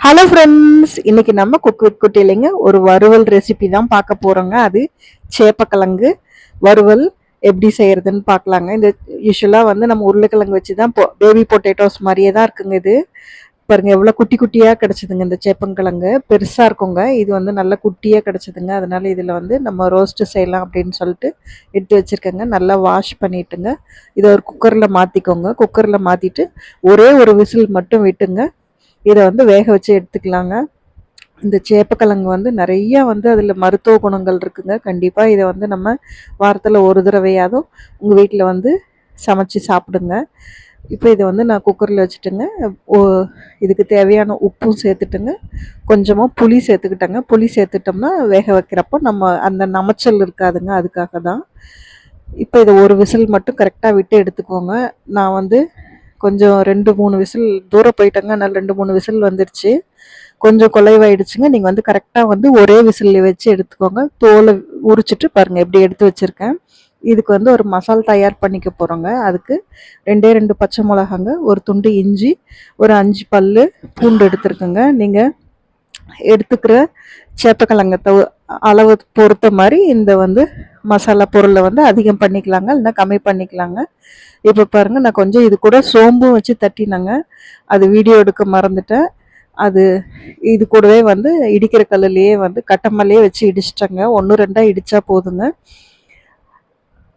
Hello friends இன்னைக்கு நம்ம cook with குட்டிலைங்க ஒரு வறுவல் ரெசிபி தான் பார்க்க போகிறோங்க அது சேப்பக்கிழங்கு வறுவல் எப்படி செய்கிறதுன்னு பார்க்கலாங்க. இந்த யூஸ்வலாக வந்து நம்ம உருளைக்கிழங்கு வச்சு தான் போ பேபி பொட்டேட்டோஸ் மாதிரியே தான் இருக்குங்க இது. பாருங்கள் எவ்வளோ குட்டி குட்டியாக கிடச்சிதுங்க இந்த சேப்பங்கிழங்கு. பெருசாக இருக்குங்க. இது வந்து நல்லா குட்டியாக கிடச்சிதுங்க. அதனால் இதில் வந்து நம்ம ரோஸ்ட்டு செய்யலாம் அப்படின்னு சொல்லிட்டு எடுத்து வச்சுருக்கேங்க. நல்லா வாஷ் பண்ணிட்டுங்க. இதை ஒரு குக்கரில் மாற்றிக்கோங்க குக்கரில் மாற்றிட்டு ஒரே ஒரு விசில் மட்டும் விட்டுங்க. இதை வந்து வேக வச்சு எடுத்துக்கலாங்க. இந்த சேப்பக்கிழங்கு வந்து நிறைய வந்து அதில் மருத்துவ குணங்கள் இருக்குங்க. கண்டிப்பாக இதை வந்து நம்ம வாரத்தில் ஒரு தடவையாதும் உங்கள் வீட்டில் வந்து சமைச்சு சாப்பிடுங்க. இப்போ இதை வந்து நான் குக்கரில் வச்சுட்டுங்க. ஓ இதுக்கு தேவையான உப்பும் சேர்த்துட்டுங்க. கொஞ்சமாக புளி சேர்த்துக்கிட்டேங்க. புளி சேர்த்துட்டோம்னா வேக வைக்கிறப்போ நம்ம அந்த நமைச்சல் இருக்காதுங்க அதுக்காக தான் இப்போ இதை ஒரு விசில் மட்டும் கரெக்டாக விட்டு எடுத்துக்கோங்க. நான் வந்து கொஞ்சம் ரெண்டு மூணு விசில் தூரம் போயிட்டாங்க. அதனால் ரெண்டு மூணு விசில் வந்துடுச்சு கொஞ்சம் குலைவாயிடுச்சுங்க நீங்கள் வந்து கரெக்டாக வந்து ஒரே விசில் வச்சு எடுத்துக்கோங்க. தோலை உரிச்சிட்டு பாருங்கள் எப்படி எடுத்து வச்சுருக்கேன். இதுக்கு வந்து ஒரு மசால் தயார் பண்ணிக்க போகிறோங்க அதுக்கு ரெண்டே ரெண்டு பச்சை மிளகாங்க ஒரு துண்டு இஞ்சி ஒரு அஞ்சு பல் பூண்டு எடுத்துருக்குங்க. நீங்கள் எடுத்துக்கிற சேப்பக்கிழங்கத்தை அளவு பொறுத்த மாதிரி இந்த வந்து மசாலா பொருளை வந்து அதிகம் பண்ணிக்கலாங்க இல்லைன்னா கம்மி பண்ணிக்கலாங்க. இப்போ பாருங்கள் நான் கொஞ்சம் இது கூட சோம்பும் வச்சு தட்டினாங்க. அது வீடியோ எடுக்க மறந்துட்டேன். அது இது கூடவே வந்து இடிக்கிற கல்லுலேயே வந்து கட்டமல்லையே வச்சு இடிச்சிட்டேங்க. ஒன்று ரெண்டாக இடித்தா போதுங்க.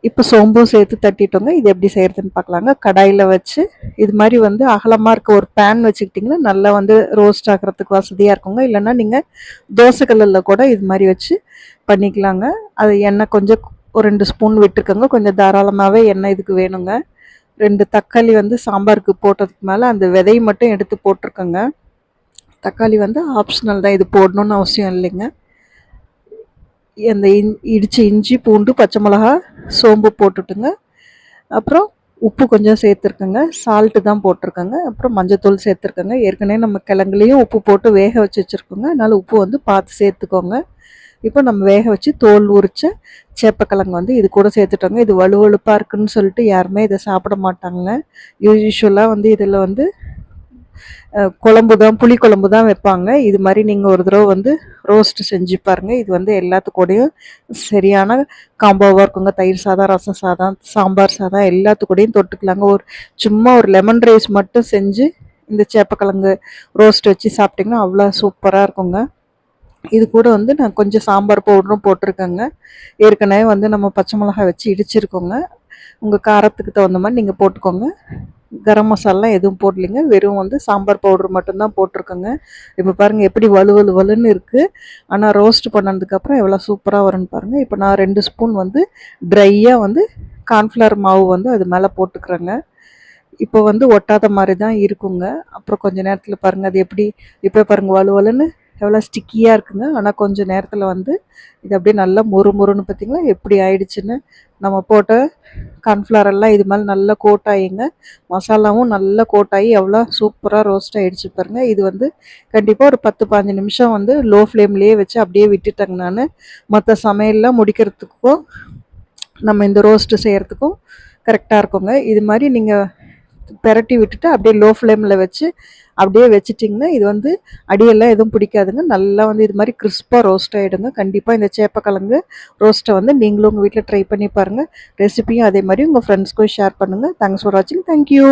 இப்போ சோம்பும் சேர்த்து தட்டிட்டோங்க. இது எப்படி செய்கிறதுன்னு பார்க்கலாங்க. கடாயில் வச்சு இது மாதிரி வந்து அகலமாக இருக்க ஒரு பேன் வச்சுக்கிட்டிங்கன்னா நல்லா வந்து ரோஸ்ட் ஆகிறதுக்கு வசதியாக இருக்குங்க. இல்லைன்னா நீங்கள் தோசைக்கல்லில் கூட இது மாதிரி வச்சு பண்ணிக்கலாங்க. அது எண்ணெய் கொஞ்சம் ஒரு ரெண்டு ஸ்பூன் விட்டுருக்கோங்க கொஞ்சம் தாராளமாகவே எண்ணெய் இதுக்கு வேணுங்க. ரெண்டு தக்காளி வந்து சாம்பாருக்கு போட்டதுக்கு மேலே அந்த விதையை மட்டும் எடுத்து போட்டிருக்கோங்க. தக்காளி வந்து ஆப்ஷனல் தான். இது போடணுன்னு அவசியம் இல்லைங்க. அந்த இன் இடித்த இஞ்சி பூண்டு பச்சை மிளகா சோம்பு போட்டுட்டுங்க. அப்புறம் உப்பு கொஞ்சம் சேர்த்துருக்கோங்க. சால்ட்டு தான் போட்டிருக்கோங்க. அப்புறம் மஞ்சத்தூள் சேர்த்துருக்கோங்க. ஏற்கனவே நம்ம கிழங்குலேயும் உப்பு போட்டு வேக வச்சு வச்சுருக்கோங்க. அதனால் உப்பு வந்து பார்த்து சேர்த்துக்கோங்க. இப்போ நம்ம வேக வச்சு தோல் உரித்த சேப்பக்கிழங்கு வந்து இது கூட சேர்த்துட்டோங்க. இது வலுவழுப்பாக இருக்குன்னு சொல்லிட்டு யாருமே இதை சாப்பிட மாட்டாங்க யூஸ்வலாக வந்து இதில் வந்து குழம்பு தான் புளி குழம்பு தான் வைப்பாங்க. இது மாதிரி நீங்கள் ஒரு தடவை வந்து ரோஸ்ட் செஞ்சு பாருங்கள் இது வந்து எல்லாத்துக்கூடையும் சரியான காம்போவாக இருக்குங்க. தயிர் சாதம் ரசம் சாதம் சாம்பார் சாதம் எல்லாத்துக்கூடையும் தொட்டுக்கலாங்க. ஒரு சும்மா ஒரு லெமன் ரைஸ் மட்டும் செஞ்சு இந்த சேப்பக்கிழங்கு ரோஸ்ட் வச்சு சாப்பிட்டிங்கன்னா அவ்வளோ சூப்பராக இருக்குங்க. இது கூட வந்து நான் கொஞ்சம் சாம்பார் பவுடரும் போட்டிருக்கேங்க. ஏற்கனவே வந்து நம்ம பச்சை மிளகாய் வச்சு இடிச்சிருக்கோங்க. உங்கள் காரத்துக்கு தகுந்த மாதிரி நீங்கள் போட்டுக்கோங்க. கரம் மசாலாம் எதுவும் போடலைங்க. வெறும் வந்து சாம்பார் பவுடர் மட்டும்தான் போட்டிருக்கோங்க. இப்போ பாருங்கள் எப்படி வலு வலு வலுன்னு இருக்குது ஆனால் ரோஸ்ட் பண்ணதுக்கப்புறம் எவ்வளோ சூப்பராக வரும்னு பாருங்கள் இப்போ நான் ரெண்டு ஸ்பூன் வந்து ட்ரையாக வந்து கார்ன்ஃப்ளவர் மாவு வந்து அது மேலே போட்டுக்கிறேங்க. இப்போ வந்து ஒட்டாத மாதிரி தான் இருக்குங்க. அப்புறம் கொஞ்சம் நேரத்தில் பாருங்கள் அது எப்படி இப்போ பாருங்கள் வலு வலுன்னு எவ்வளோ ஸ்டிக்கியாக இருக்குங்க. ஆனால் கொஞ்சம் நேரத்தில் வந்து இது அப்படியே நல்லா மொறு மொறுன்னு பார்த்திங்களா எப்படி ஆயிடுச்சுன்னு நம்ம போட்ட கார்ன்ஃப்ளவர் எல்லாம் இது மாதிரி நல்லா கோட் ஆகிங்க மசாலாவும் நல்லா கோட் ஆகி எவ்வளோ சூப்பராக ரோஸ்ட் ஆகிடுச்சு பாருங்கள் இது வந்து கண்டிப்பாக ஒரு பத்து பாஞ்சு நிமிஷம் வந்து லோ ஃப்ளேம்லேயே வச்சு அப்படியே விட்டுட்டேங்க நான். மற்ற சமையல்லாம் முடிக்கிறதுக்கும் நம்ம இந்த ரோஸ்ட்டு செய்கிறதுக்கும் கரெக்டாக இருக்குங்க. இது மாதிரி நீங்கள் பெரட்டி விட்டுட்டு அப்படியே லோ ஃப்ளேமில் வச்சு அப்படியே வச்சுட்டிங்கன்னா இது வந்து அடியெல்லாம் எதுவும் பிடிக்காதுங்க. நல்லா வந்து இது மாதிரி கிறிஸ்பாக ரோஸ்ட் ஆகிடுங்க கண்டிப்பாக இந்த சேப்பக்கிழங்கு ரோஸ்ட்டை வந்து நீங்களும் உங்கள் வீட்டில் ட்ரை பண்ணி பாருங்கள் ரெசிபியும் அதே மாதிரி உங்கள் ஃப்ரெண்ட்ஸ்க்கும் ஷேர் பண்ணுங்கள் தேங்க்ஸ் ஃபார் வாட்சிங் தேங்க்யூ